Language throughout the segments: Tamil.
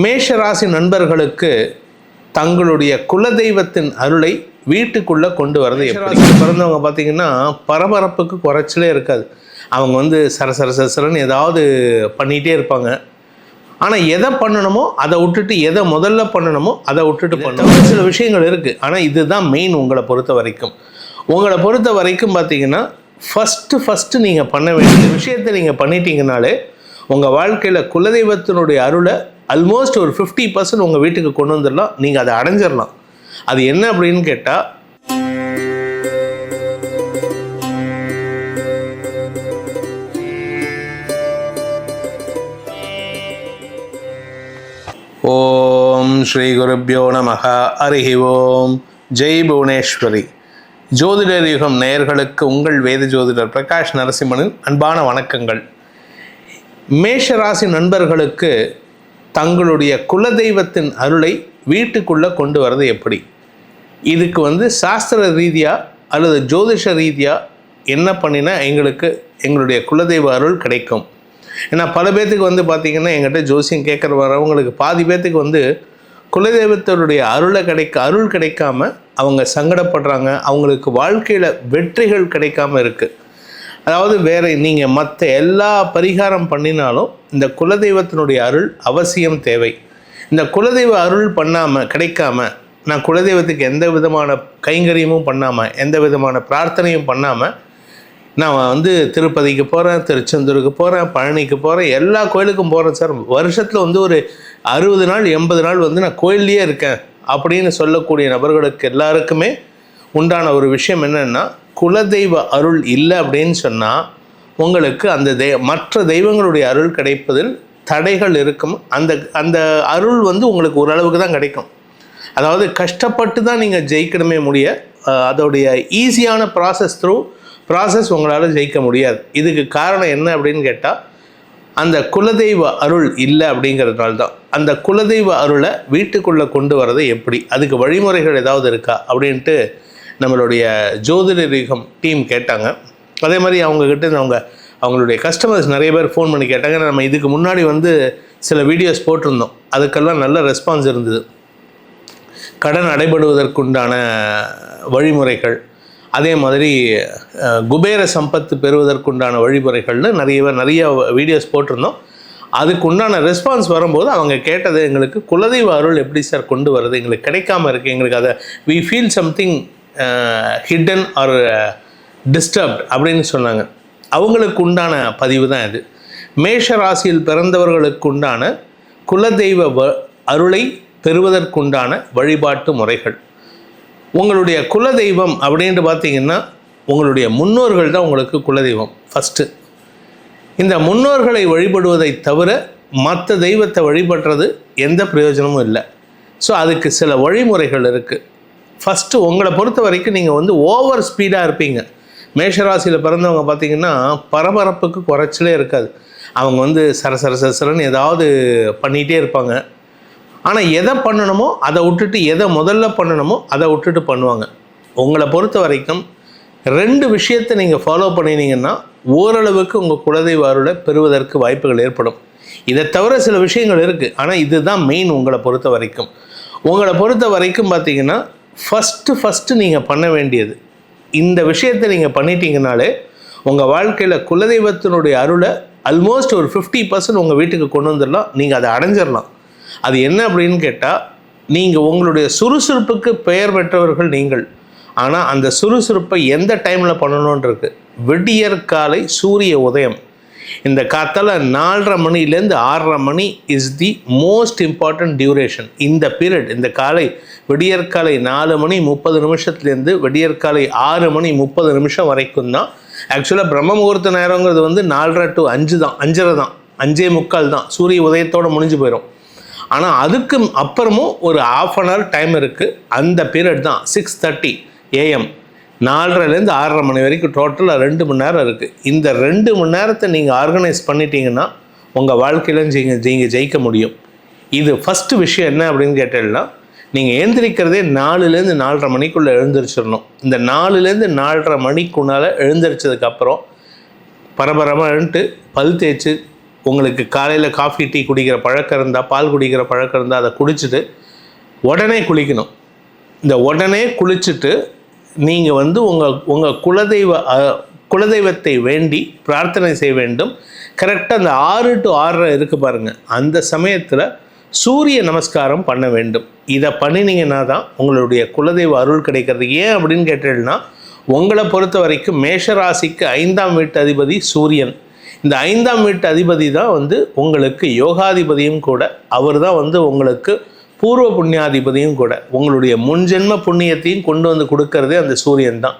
மேஷ ராசி நண்பர்களுக்கு தங்களுடைய குலதெய்வத்தின் அருளை வீட்டுக்குள்ளே கொண்டு வரது எப்படி? பிறந்தவங்க பார்த்தீங்கன்னா பரபரப்புக்கு குறைச்சலே இருக்காது. அவங்க வந்து சரசர சரசரன்னு ஏதாவது பண்ணிகிட்டே இருப்பாங்க. ஆனால் எதை பண்ணணுமோ அதை விட்டுட்டு எதை முதல்ல பண்ணணுமோ அதை விட்டுட்டு பண்ணணும். சில விஷயங்கள் இருக்குது ஆனால் இதுதான் மெயின் உங்களை பொறுத்த வரைக்கும். உங்களை பொறுத்த வரைக்கும் பார்த்தீங்கன்னா ஃபஸ்ட்டு ஃபஸ்ட்டு நீங்கள் பண்ண வேண்டிய விஷயத்தை நீங்கள் பண்ணிட்டீங்கனாலே உங்கள் வாழ்க்கையில் குலதெய்வத்தினுடைய அருளை ஆல்மோஸ்ட் ஒரு ஃபிஃப்டி பர்சன்ட் உங்கள் வீட்டுக்கு கொண்டு வந்துடலாம். நீங்கள் அதை அடைஞ்சிடலாம். அது என்ன அப்படின்னு கேட்டால் ஓம் ஸ்ரீ குருப்பியோ நமக அரிஹி ஓம். ஜெய் புவனேஸ்வரி. ஜோதிடர் யுகம் நேயர்களுக்கு உங்கள் வேத ஜோதிடர் பிரகாஷ் நரசிம்மனின் அன்பான வணக்கங்கள். மேஷராசி நண்பர்களுக்கு தங்களுடைய குலதெய்வத்தின் அருளை வீட்டுக்குள்ளே கொண்டு வர்றது எப்படி? இதுக்கு வந்து சாஸ்திர ரீதியாக அல்லது ஜோதிஷ ரீதியாக என்ன பண்ணினா எங்களுக்கு எங்களுடைய குலதெய்வ அருள் கிடைக்கும். ஏன்னா பல பேர்த்துக்கு வந்து பார்த்திங்கன்னா எங்கிட்ட ஜோசியம் கேட்குற வரவங்களுக்கு பாதி பேர்த்துக்கு வந்து குலதெய்வத்தினுடைய அருளை கிடைக்க அருள் கிடைக்காம அவங்க சங்கடப்படுறாங்க அவங்களுக்கு வாழ்க்கையில் வெற்றிகள் கிடைக்காம இருக்குது அதாவது வேற நீங்கள் மற்ற எல்லா பரிகாரம் பண்ணினாலும் இந்த குலதெய்வத்தினுடைய அருள் அவசியம் தேவை. இந்த குலதெய்வ அருள் பண்ணாமல் கிடைக்காம நான் குலதெய்வத்துக்கு எந்த விதமான கைங்கரியமும் பண்ணாமல் எந்த விதமான பிரார்த்தனையும் பண்ணாமல் நான் வந்து திருப்பதிக்கு போகிறேன் திருச்செந்தூருக்கு போகிறேன் பழனிக்கு போகிறேன் எல்லா கோயிலுக்கும் போகிறேன் சார். வருஷத்தில் வந்து ஒரு அறுபது நாள் எண்பது நாள் வந்து நான் கோயில்லையே இருக்கேன் அப்படின்னு சொல்லக்கூடிய நபர்களுக்கு எல்லாருக்குமே உண்டான ஒரு விஷயம் என்னென்னா குலதெய்வ அருள் இல்லை அப்படின்னு சொன்னால் உங்களுக்கு அந்த தெய் மற்ற தெய்வங்களுடைய அருள் கிடைப்பதில் தடைகள் இருக்கும். அந்த அந்த அருள் வந்து உங்களுக்கு ஓரளவுக்கு தான் கிடைக்கும். அதாவது கஷ்டப்பட்டு தான் நீங்கள் ஜெயிக்கணுமே முடிய அதோடைய ஈஸியான ப்ராசஸ் த்ரூ ப்ராசஸ் உங்களால் ஜெயிக்க முடியாது. இதுக்கு காரணம் என்ன அப்படின்னு கேட்டால் அந்த குலதெய்வ அருள் இல்லை அப்படிங்கிறதுனால தான். அந்த குலதெய்வ அருளை வீட்டுக்குள்ளே கொண்டு வரது எப்படி? அதுக்கு வழிமுறைகள் ஏதாவது இருக்கா? அப்படின்ட்டு நம்மளுடைய ஜோதிடரீகம் டீம் கேட்டாங்க. அதே மாதிரி அவங்கக்கிட்ட அவங்க அவங்களுடைய கஸ்டமர்ஸ் நிறைய பேர் ஃபோன் பண்ணி கேட்டாங்க. நம்ம இதுக்கு முன்னாடி வந்து சில வீடியோஸ் போட்டிருந்தோம். அதுக்கெல்லாம் நல்ல ரெஸ்பான்ஸ் இருந்தது. கடன் அடைபடுவதற்குண்டான வழிமுறைகள் அதே மாதிரி குபேர சம்பத்து பெறுவதற்குண்டான வழிமுறைகள்னு நிறைய பேர் நிறைய வீடியோஸ் போட்டிருந்தோம். அதுக்கு உண்டான ரெஸ்பான்ஸ் வரும்போது அவங்க கேட்டது எங்களுக்கு குலதெய்வ அருள் எப்படி சார் கொண்டு வருது எங்களுக்கு கிடைக்காம இருக்குது எங்களுக்கு அதை we feel something hidden or disturbed அப்படின்னு சொன்னாங்க. அவங்களுக்கு உண்டான பதிவு தான் இது. மேஷ ராசியில் பிறந்தவர்களுக்கு உண்டான குலதெய்வ வ- அருளை பெறுவதற்குண்டான வழிபாட்டு முறைகள். உங்களுடைய குலதெய்வம் அப்படின்ட்டு பார்த்தீங்கன்னா உங்களுடைய முன்னோர்கள் தான் உங்களுக்கு குலதெய்வம் ஃபஸ்ட்டு இந்த முன்னோர்களை வழிபடுவதை தவிர மற்ற தெய்வத்தை வழிபடுறது எந்த பிரயோஜனமும் இல்லை. ஸோ அதுக்கு சில வழிமுறைகள் இருக்குது ஃபஸ்ட்டு உங்களை பொறுத்த வரைக்கும் நீங்கள் வந்து ஓவர் ஸ்பீடாக இருப்பீங்க. மேஷராசியில் பிறந்தவங்க பார்த்தீங்கன்னா பரபரப்புக்கு குறைச்சலே இருக்காது. அவங்க வந்து சரசர சரசரன்னு ஏதாவது பண்ணிகிட்டே இருப்பாங்க. ஆனால் எதை பண்ணணுமோ அதை விட்டுட்டு எதை முதல்ல பண்ணணுமோ அதை விட்டுட்டு பண்ணுவாங்க. உங்களை பொறுத்த வரைக்கும் ரெண்டு விஷயத்தை நீங்கள் ஃபாலோ பண்ணினீங்கன்னா ஓரளவுக்கு உங்கள் குலதெய்வ அருளை பெறுவதற்கு வாய்ப்புகள் ஏற்படும். இதை தவிர சில விஷயங்கள் இருக்குது ஆனால் இதுதான் மெயின் உங்களை பொறுத்த வரைக்கும் உங்களை பொறுத்த வரைக்கும் பார்த்தீங்கன்னா ஃபஸ்ட்டு ஃபஸ்ட்டு நீங்கள் பண்ண வேண்டியது. இந்த விஷயத்தை நீங்கள் பண்ணிட்டீங்கனாலே உங்கள் வாழ்க்கையில் குலதெய்வத்தினுடைய அருளை அல்மோஸ்ட் ஒரு ஃபிஃப்டி பர்சன்ட் உங்கள் வீட்டுக்கு கொண்டு வந்துடலாம் நீங்கள் அதை அடைஞ்சிடலாம் அது என்ன அப்படின்னு கேட்டால் நீங்கள் உங்களுடைய சுறுசுறுப்புக்கு பெயர் பெற்றவர்கள் நீங்கள். ஆனால் அந்த சுறுசுறுப்பை எந்த டைமில் பண்ணணும்னு விடியற் காலை சூரிய உதயம். இந்த காத்தால் நாலரை மணிலேருந்து ஆறரை மணி is the most important duration இந்த பீரியட் இந்த காலை விடியற்காலை நாலு மணி முப்பது நிமிஷத்துலேருந்து விடியற்காலை ஆறு மணி முப்பது நிமிஷம் வரைக்கும் தான். ஆக்சுவலாக பிரம்ம முகூர்த்த நேரங்கிறது வந்து நாலரை டு அஞ்சு தான் அஞ்சரை தான் அஞ்சே முக்கால் தான். சூரிய உதயத்தோடு முடிஞ்சு போயிடும் ஆனால் அதுக்கு அப்புறமும் ஒரு ஆஃப் அன் ஹவர் டைம் இருக்குது அந்த பீரியட் தான் சிக்ஸ் தேர்ட்டி ஏஎம் நாலரைலேருந்து ஆறரை மணி வரைக்கும் டோட்டலாக ரெண்டு மணி நேரம் இருக்குது இந்த ரெண்டு மணி நேரத்தை நீங்கள் ஆர்கனைஸ் பண்ணிட்டீங்கன்னா உங்கள் வாழ்க்கையில் நீங்கள் நீங்கள் ஜெயிக்க முடியும். இது ஃபஸ்ட்டு விஷயம் என்ன அப்படின்னு கேட்டீங்கன்னா நீங்கள் எழுந்திரிக்கிறதே நாலுலேருந்து நாலரை மணிக்குள்ளே எழுந்திரிச்சிடணும். இந்த நாலுலேருந்து நாலரை மணிக்குள்ளால எழுந்திரிச்சதுக்கப்புறம் பரபரமாக எழுந்துட்டு பல் தேய்ச்சி உங்களுக்கு காலையில் காஃபி டீ குடிக்கிற பழக்கம் இருந்தால் பால் குடிக்கிற பழக்கம் இருந்தால் அதை குடிச்சிட்டு உடனே குளிக்கணும். இந்த உடனே குளிச்சுட்டு நீங்கள் வந்து உங்கள் உங்கள் குலதெய்வ குலதெய்வத்தை வேண்டி பிரார்த்தனை செய்ய வேண்டும். கரெக்டாக அந்த ஆறு டு ஆறரை இருக்குது பாருங்கள் அந்த சமயத்தில் சூரிய நமஸ்காரம் பண்ண வேண்டும். இதை பண்ணினீங்கன்னா தான் உங்களுடைய குலதெய்வ அருள் கிடைக்கிறது. ஏன் அப்படின்னு கேட்டீங்கன்னா உங்களை பொறுத்த வரைக்கும் மேஷராசிக்கு ஐந்தாம் வீட்டு அதிபதி சூரியன். இந்த ஐந்தாம் வீட்டு அதிபதி தான் வந்து உங்களுக்கு யோகாதிபதியும் கூட. அவர் தான் வந்து உங்களுக்கு பூர்வ புண்ணியாதிபதியும் கூட. உங்களுடைய முன்ஜென்ம புண்ணியத்தையும் கொண்டு வந்து கொடுக்கறதே அந்த சூரியன் தான்.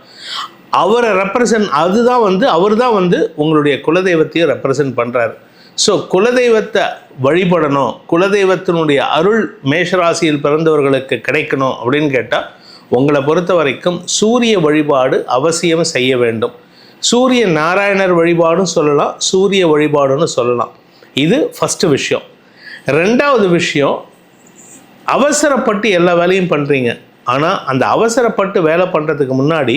அவரை ரெப்ரசன்ட் அதுதான் வந்து அவர் தான் வந்து உங்களுடைய குலதெய்வத்தையும் ரெப்ரசன்ட் பண்ணுறாரு ஸோ குலதெய்வத்தை வழிபடணும் குலதெய்வத்தினுடைய அருள் மேஷராசியில் பிறந்தவர்களுக்கு கிடைக்கணும் அப்படின்னு கேட்டால் உங்களை பொறுத்த வரைக்கும் சூரிய வழிபாடு அவசியம் செய்ய வேண்டும். சூரிய நாராயணர் வழிபாடும் சொல்லலாம் சூரிய வழிபாடுன்னு சொல்லலாம். இது ஃபஸ்ட்டு விஷயம். ரெண்டாவது விஷயம் அவசரப்பட்டு எல்லா வேலையும் பண்ணுறீங்க ஆனால் அந்த அவசரப்பட்டு வேலை பண்ணுறதுக்கு முன்னாடி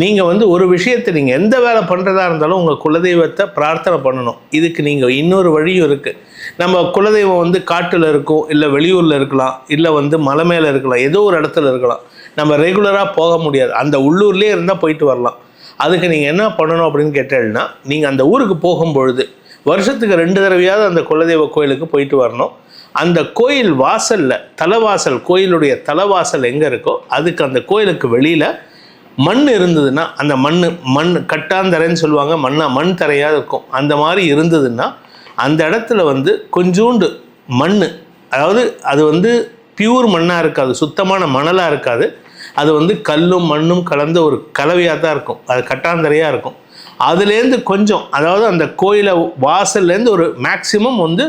நீங்கள் வந்து ஒரு விஷயத்தை நீங்கள் எந்த வேலை பண்ணுறதா இருந்தாலும் உங்கள் குலதெய்வத்தை பிரார்த்தனை பண்ணணும். இதுக்கு நீங்கள் இன்னொரு வழியும் இருக்குது நம்ம குலதெய்வம் வந்து காட்டில் இருக்கும் இல்லை வெளியூரில் இருக்கலாம் இல்லை வந்து மலை மேலே இருக்கலாம் ஏதோ ஒரு இடத்துல இருக்கலாம். நம்ம ரெகுலராக போக முடியாது. அந்த உள்ளூர்லேயே இருந்தால் போயிட்டு வரலாம். அதுக்கு நீங்கள் என்ன பண்ணணும் அப்படின்னு கேட்டீங்கன்னா நீங்கள் அந்த ஊருக்கு போகும்பொழுது வருஷத்துக்கு ரெண்டு தடவையாவது அந்த குலதெய்வ கோயிலுக்கு போயிட்டு வரணும். அந்த கோயில் வாசலில் தலைவாசல் கோயிலுடைய தலைவாசல் எங்கே இருக்கோ அதுக்கு அந்த கோயிலுக்கு வெளியில் மண் இருந்ததுன்னா அந்த மண் மண் கட்டாந்தரைன்னு சொல்லுவாங்க மண்ணா மண் தரையாக இருக்கும். அந்த மாதிரி இருந்ததுன்னா அந்த இடத்துல வந்து கொஞ்சோண்டு மண் அதாவது அது வந்து பியூர் மண்ணாக இருக்காது சுத்தமான மணலாக இருக்காது. அது வந்து கல்லும் மண்ணும் கலந்த ஒரு கலவையாக தான் இருக்கும். அது கட்டாந்தரையாக இருக்கும். அதுலேருந்து கொஞ்சம் அதாவது அந்த கோயிலை வாசல்லேருந்து ஒரு மேக்சிமம் வந்து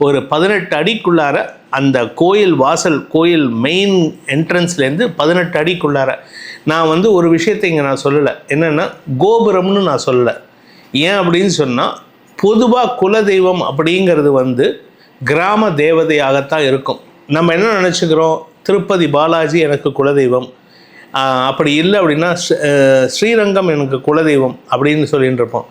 ஒரு பதினெட்டு அடிக்குள்ளார அந்த கோயில் வாசல் கோயில் மெயின் என்ட்ரன்ஸ்லேருந்து பதினெட்டு அடிக்குள்ளார நான் வந்து ஒரு விஷயத்தை இங்கே நான் சொல்லலை. என்னென்னா கோபுரம்னு நான் சொல்லலை. ஏன் அப்படின்னு சொன்னால் பொதுவாக குலதெய்வம் அப்படிங்கிறது வந்து கிராம தேவதையாகத்தான் இருக்கும். நம்ம என்ன நினச்சிக்கிறோம்? திருப்பதி பாலாஜி எனக்கு குலதெய்வம் அப்படி இல்லை அப்படின்னா ஸ்ரீரங்கம் எனக்கு குலதெய்வம் அப்படின்னு சொல்லிட்டு இருப்போம்.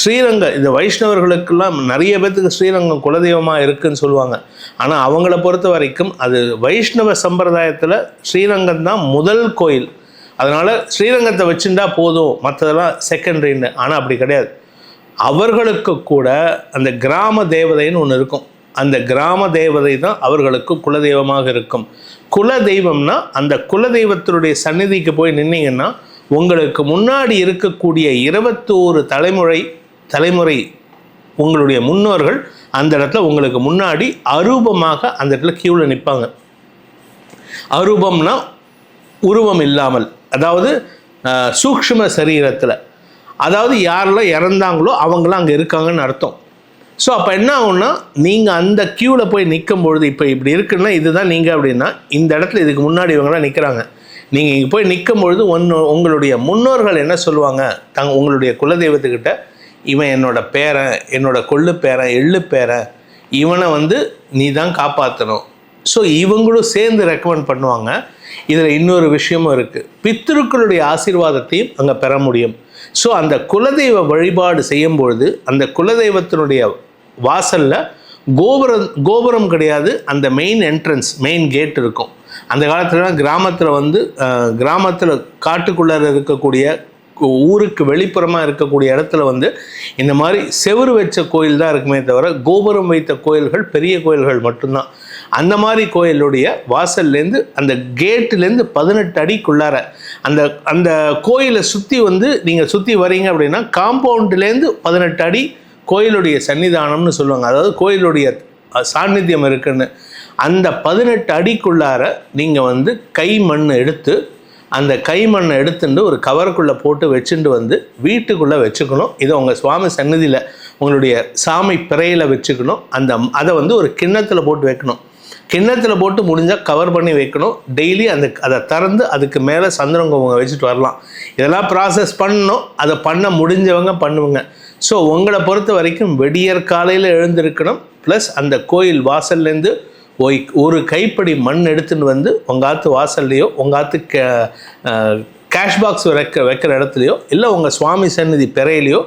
ஸ்ரீரங்கம் இந்த வைஷ்ணவர்களுக்கெல்லாம் நிறைய பேர்த்துக்கு ஸ்ரீரங்கம் குலதெய்வமாக இருக்குன்னு சொல்லுவாங்க. ஆனால் அவங்கள பொறுத்த வரைக்கும் அது வைஷ்ணவ சம்பிரதாயத்தில் ஸ்ரீரங்கம் தான் முதல் கோயில். அதனால் ஸ்ரீரங்கத்தை வச்சுட்டா போதும். மற்றதெல்லாம் செகண்டரின்னு ஆனால் அப்படி கிடையாது. அவர்களுக்கு கூட அந்த கிராம தேவதைன்னு ஒன்று இருக்கும். அந்த கிராம தேவதை தான் அவர்களுக்கு குலதெய்வமாக இருக்கும். குல தெய்வம்னா அந்த குலதெய்வத்தினுடைய சந்நிதிக்கு போய் நின்னீங்கன்னா உங்களுக்கு முன்னாடி இருக்கக்கூடிய இருபத்தோரு தலைமுறை தலைமுறை உங்களுடைய முன்னோர்கள் அந்த இடத்துல உங்களுக்கு முன்னாடி அரூபமாக அந்த இடத்துல கியூவில் நிற்பாங்க அரூபம்னா உருவம் இல்லாமல். அதாவது சூக்ஷ்ம சரீரத்தில். அதாவது யாரெல்லாம் இறந்தாங்களோ அவங்களாம் அங்கே இருக்காங்கன்னு அர்த்தம். ஸோ அப்போ என்ன ஆகும்னா நீங்கள் அந்த க்யூவில் போய் நிற்கும் பொழுது இப்போ இப்படி இருக்குன்னா இதுதான் நீங்கள் அப்படின்னா இந்த இடத்துல இதுக்கு முன்னாடி இவங்களாம் நிற்கிறாங்க நீங்கள் இங்கே போய் நிற்கும் பொழுது ஒன்று உங்களுடைய முன்னோர்கள் என்ன சொல்லுவாங்க? தங்க உங்களுடைய குலதெய்வத்துக்கிட்ட இவன் என்னோட பேரன் என்னோட கொள்ளு பேரன் எள்ளு பேரன் இவனை வந்து நீ தான் காப்பாற்றணும் ஸோ இவங்களும் சேர்ந்து ரெக்கமெண்ட் பண்ணுவாங்க. இதில் இன்னொரு விஷயமும் இருக்குது பித்திருக்களுடைய ஆசீர்வாதத்தையும் அங்கே பெற முடியும். ஸோ அந்த குலதெய்வ வழிபாடு செய்யும் பொழுது அந்த குலதெய்வத்தினுடைய வாசலில் கோபுரம் கோபுரம் கிடையாது அந்த மெயின் என்ட்ரன்ஸ் மெயின் கேட் இருக்கும். அந்த காலத்துலலாம் கிராமத்தில் வந்து கிராமத்தில் காட்டுக்குள்ளார இருக்கக்கூடிய ஊருக்கு வெளிப்புறமாக இருக்கக்கூடிய இடத்துல வந்து இந்த மாதிரி செவுரு வச்ச கோயில் தான் இருக்குமே தவிர கோபுரம் வைத்த கோயில்கள் பெரிய கோயில்கள் மட்டும்தான். அந்த மாதிரி கோயிலுடைய வாசல்லேருந்து அந்த கேட்டுலேருந்து பதினெட்டு அடிக்குள்ளார அந்த அந்த கோயிலை சுற்றி வந்து நீங்கள் சுற்றி வரீங்க அப்படின்னா காம்பவுண்ட்லேருந்து பதினெட்டு அடி கோயிலுடைய சன்னிதானம்னு சொல்லுவாங்க. அதாவது கோயிலுடைய சாநித்தியம் இருக்குன்னு. அந்த பதினெட்டு அடிக்குள்ளார நீங்கள் வந்து கை மண் எடுத்து அந்த கை மண்ணை எடுத்துட்டு ஒரு கவருக்குள்ளே போட்டு வச்சுட்டு வந்து வீட்டுக்குள்ளே வச்சுக்கணும். இதை உங்கள் சுவாமி சன்னதியில் உங்களுடைய சாமி பிறையில் வச்சுக்கணும். அந்த அதை வந்து ஒரு கிண்ணத்தில் போட்டு வைக்கணும். கிண்ணத்தில் போட்டு முடிஞ்சால் கவர் பண்ணி வைக்கணும். டெய்லி அந்த அதை திறந்து அதுக்கு மேலே சந்திரங்குமங்க வச்சுட்டு வரலாம். இதெல்லாம் ப்ராசஸ் பண்ணணும். அதை பண்ண முடிஞ்சவங்க பண்ணுவோங்க. ஸோ உங்களை பொறுத்த வரைக்கும் வெடியற் காலையில் எழுந்திருக்கணும். ப்ளஸ் அந்த கோயில் வாசல்லேருந்து ஒய் ஒரு கைப்படி மண் எடுத்துன்னு வந்து உங்கள் வாசல்லையோ உங்கள் ஆத்து கேஷ் பாக்ஸ் வைக்க வைக்கிற இடத்துலையோ இல்லை உங்கள் சுவாமி சந்நிதி பிறையிலையோ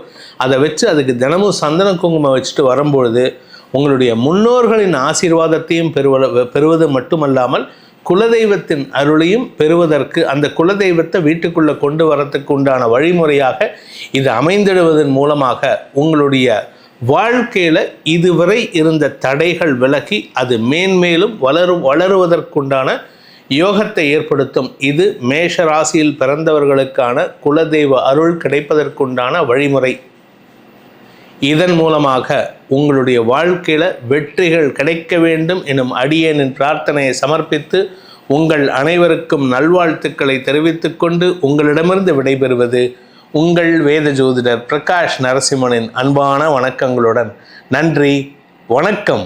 அதை வச்சு அதுக்கு தினமும் சந்தன குங்குமம் வச்சுட்டு வரும்பொழுது உங்களுடைய முன்னோர்களின் ஆசீர்வாதத்தையும் பெறுவ பெறுவது மட்டுமல்லாமல் குலதெய்வத்தின் அருளையும் பெறுவதற்கு அந்த குலதெய்வத்தை வீட்டுக்குள்ளே கொண்டு வரத்துக்கு உண்டான வழிமுறையாக இது அமைந்திடுவதன் மூலமாக உங்களுடைய வாழ்க்கையில் இதுவரை இருந்த தடைகள் விலகி அது மேன்மேலும் வளரு வளருவதற்குண்டான யோகத்தை ஏற்படுத்தும். இது மேஷ ராசியில் பிறந்தவர்களுக்கான குலதெய்வ அருள் கிடைப்பதற்குண்டான வழிமுறை. இதன் மூலமாக உங்களுடைய வாழ்க்கையில் வெற்றிகள் கிடைக்க வேண்டும் எனும் அடியேனின் பிரார்த்தனையை சமர்ப்பித்து உங்கள் அனைவருக்கும் நல்வாழ்த்துக்களை தெரிவித்துக் கொண்டு உங்களிடமிருந்து விடைபெறுவது உங்கள் வேத ஜோதிடர் பிரகாஷ் நரசிம்மனின் அன்பான வணக்கங்களுடன். நன்றி. வணக்கம்.